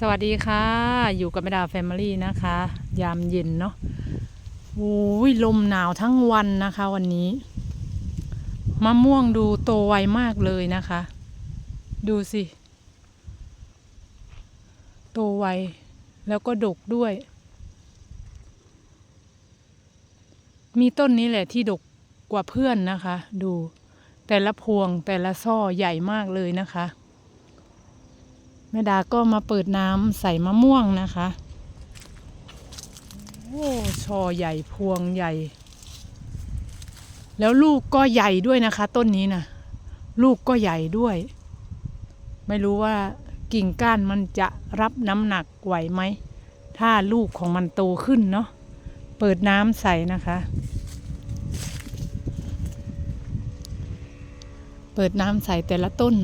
สวัสดีค่ะ อยู่กับแม่ดาแฟมิลี่นะคะ ยามเย็นเนาะโอ้ยลมหนาวทั้งวันนะคะ วันนี้มะม่วงดูโตไวมากเลยนะคะ ดูสิ โตไว แล้วก็ดกด้วย มีต้นนี้แหละที่ดกกว่าเพื่อนนะคะ ดูแต่ละพวงแต่ละซ่อใหญ่มากเลยนะคะ ม่ดาก็มาเปิดน้ำใส่มะม่วงนะคะ โอ้ชอใหญ่พวงใหญ่ แล้วลูกก็ใหญ่ด้วยนะคะ ต้นนี้นะลูกก็ใหญ่ด้วย ไม่รู้ว่ากิ่งก้านมันจะรับน้ำหนักไหวไหม ถ้าลูกของมันโตขึ้นเนาะ เปิดน้ำใส่นะคะ เปิดน้ำใส่แต่ละต้น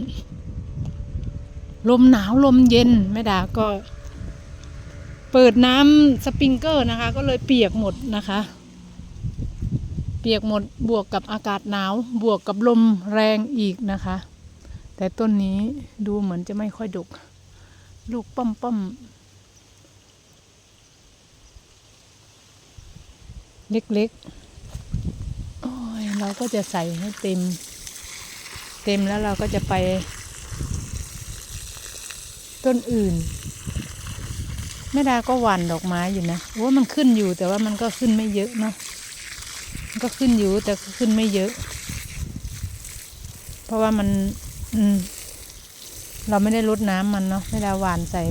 ลมหนาวลมเย็นแม่ดาก็ เปิดน้ำสปริงเกอร์นะคะ ก็เลยเปียกหมดนะคะ เปียกหมดบวกกับอากาศหนาวบวกกับลมแรงอีกนะคะ แต่ต้นนี้ดูเหมือนจะไม่ค่อยดก ลูกป้อมป้อมเล็กๆ โอ้ย เราก็จะใส่ให้เต็ม เต็มแล้วเราก็จะไป ต้นอื่นแม่ดาก็หว่านดอกไม้อยู่นะว่ามันขึ้นอยู่แต่ว่ามันก็ขึ้นไม่เยอะเนาะมันก็ขึ้นอยู่แต่ก็ขึ้นไม่เยอะ เพราะว่ามัน อืม เราไม่ได้รดน้ำมันเนาะแม่ดาหว่านใส่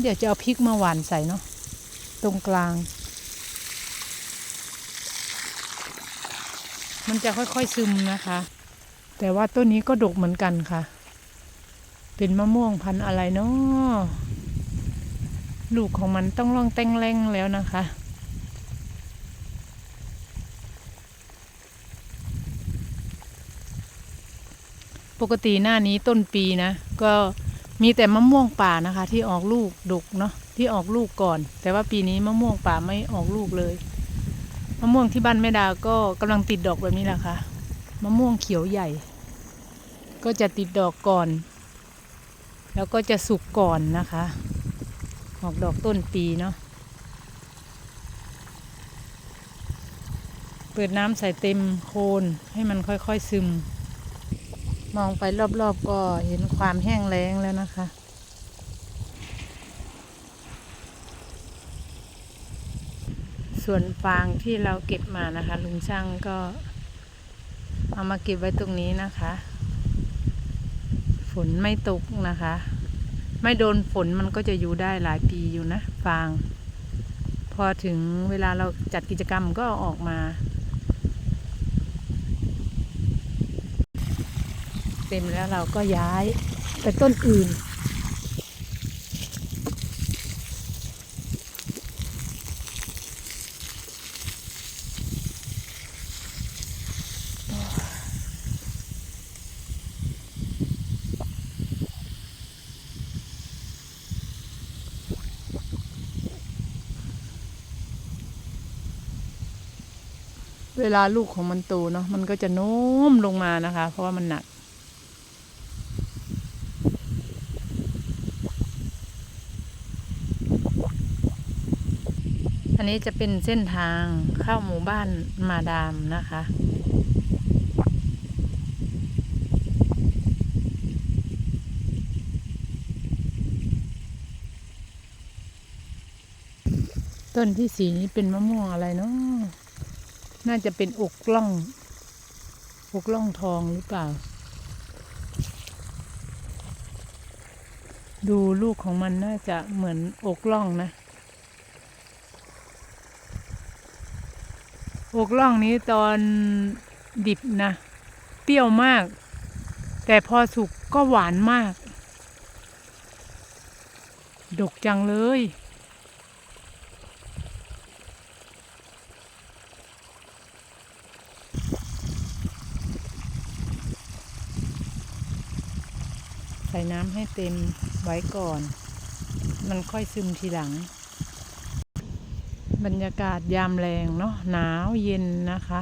เดี๋ยวจะเอาพริกมาหว่านใส่เนาะตรงกลาง มันจะค่อยๆซึมนะคะ แต่ว่าต้นนี้ก็ดกเหมือนกันค่ะ เป็นมะม่วงพันธุ์อะไรเนาะลูกของมันต้องร่องแตงแรงแล้วนะคะ ปกติหน้านี้ต้นปีนะ ก็มีแต่มะม่วงป่านะคะ ที่ออกลูกดกเนาะที่ออกลูกก่อน แต่ว่าปีนี้มะม่วงป่าไม่ออกลูกเลยมะม่วงที่บ้านแม่ดาก็กำลังติดดอกแบบนี้แหละค่ะมะม่วงเขียวใหญ่ ก็จะติดดอกก่อน แล้วก็จะสุกก่อนนะคะ ออกดอกต้นปีเนาะ เปิดน้ำใส่เต็มโคนให้มันค่อยๆซึม มองไปรอบๆก็เห็นความแห้งแล้งแล้วนะคะส่วนฟางที่เราเก็บมานะคะ ลุงช่างก็เอามาเก็บไว้ตรงนี้นะคะ นไม่ตกนะคะ ไม่โดนฝนมันก็จะอยู่ได้หลายปีอยู่นะฟาง พอถึงเวลาเราจัดกิจกรรมก็ออกมา เต็มแล้วเราก็ย้ายไปต้นอื่น เวลาลูกของมันโตเนาะมันก็จะโน้มลงมานะคะ เพราะว่ามันหนัก อันนี้จะเป็นเส้นทางเข้าหมู่บ้านมาดามนะคะต้นที่สีนี้เป็นมะม่วงอะไรเนาะ น่าจะเป็นอกล่อง อกล่องทองหรือเปล่า ดูลูกของมันน่าจะเหมือนอกล่องนะ อกล่องนี้ตอนดิบนะ เปรี้ยวมาก แต่พอสุกก็หวานมาก ดกจังเลย ใส่น้ำให้เต็มไว้ก่อน มันค่อยซึมทีหลัง บรรยากาศยามแรงเนาะหนาวเย็นนะคะ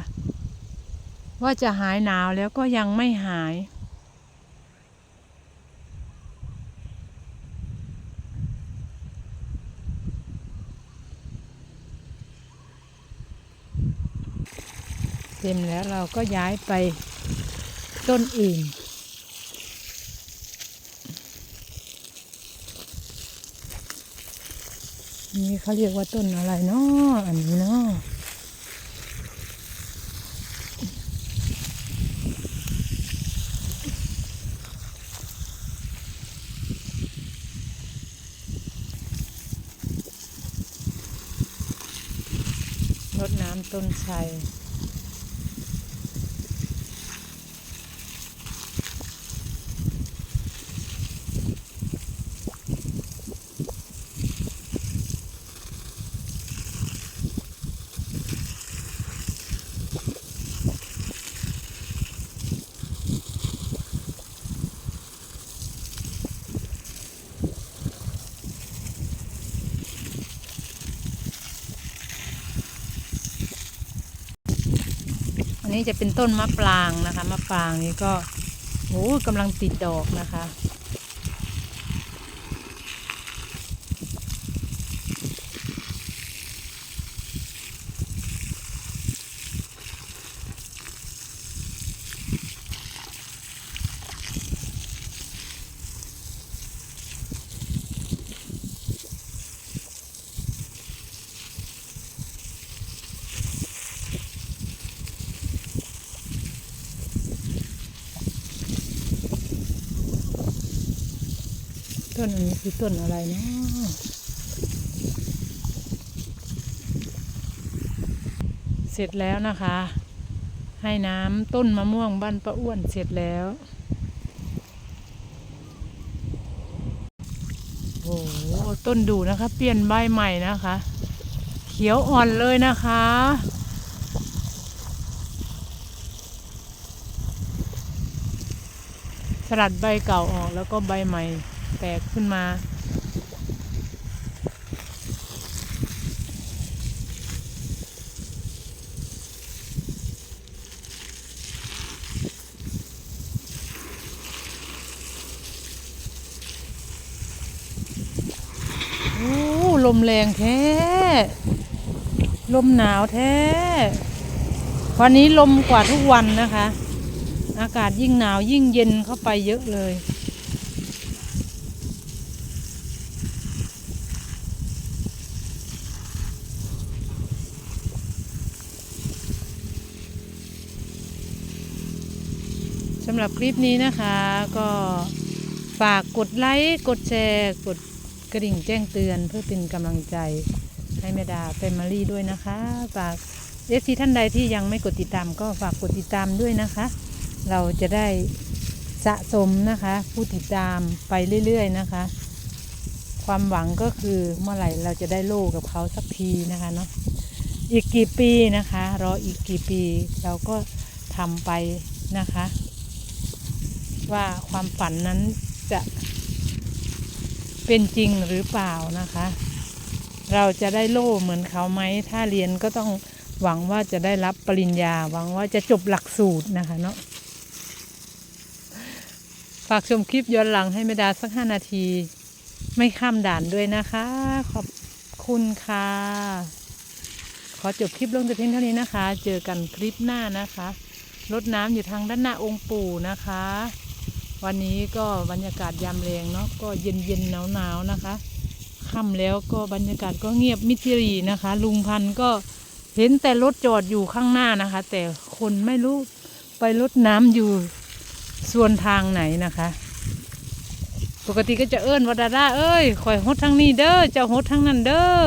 ว่าจะหายหนาวแล้วก็ยังไม่หายเต็มแล้วเราก็ย้ายไปต้นอื่น นี่เขาเรียกว่าต้นอะไรเนาะอันนี้เนาะรดน้ำต้นไทร นี้จะเป็นต้นมะปรางนะคะ มะปรางนี้ก็โอ้กำลังติดดอกนะคะ ต้นอันนี้คือต้นอะไรเนาะเสร็จแล้วนะคะ ให้น้ำต้นมะม่วงบ้านป้าอ้วนเสร็จแล้วโอ้โหต้นดูนะคะ เปลี่ยนใบใหม่นะคะ เขียวอ่อนเลยนะคะสลัดใบเก่าออกแล้วก็ใบใหม่ แตกขึ้นมา โอ้ลมแรงแท้ ลมหนาวแท้ วันนี้ลมกว่าทุกวันนะคะ อากาศยิ่งหนาวยิ่งเย็นเข้าไปเยอะเลยำหรับคลิปนี้นะคะ ก็ฝากกดไลค์ กดแชร์ กดกระดิ่งแจ้งเตือนเพื่อเป็นกำลังใจให้แม่ดาแฟมิลี่ด้วยนะคะ ฝากเอฟซีท่านใดที่ยังไม่กดติดตาม ก็ฝากกดติดตามด้วยนะคะ เราจะได้สะสมนะคะ ผู้ติดตามไปเรื่อยๆนะคะ ความหวังก็คือเมื่อไหร่เราจะได้โล่กับเขาสักทีนะคะเนาะอีกกี่ปีนะคะ รออีกกี่ปีเราก็ทำไปนะคะ ว่าความฝันนั้นจะเป็นจริงหรือเปล่านะคะ เราจะได้โล่เหมือนเขาไหม ถ้าเรียนก็ต้องหวังว่าจะได้รับปริญญา หวังว่าจะจบหลักสูตรนะคะเนาะ ฝากชมคลิปย้อนหลังให้ไม่ดาสักห้านาที ไม่ข้ามด่านด้วยนะคะ ขอบคุณค่ะ ขอจบคลิปลงแต่เพียงเท่านี้นะคะ เจอกันคลิปหน้านะคะ รดน้ำอยู่ทางด้านหน้าองค์ปู่นะคะ วันนี้ก็บรรยากาศยามแรงเนาะก็เย็นเย็นหนาวหนาวนะคะค่ำแล้วก็บรรยากาศก็เงียบมิดทิรีนะคะ ลุงพันก็เห็นแต่รถจอดอยู่ข้างหน้านะคะ แต่คนไม่รู้ไปรดน้ำอยู่ส่วนทางไหนนะคะ ปกติก็จะเอิ้นว่าดาดาเอ้ยข่อยฮดทางนี้เด้อเจ้าฮดทางนั้นเด้อ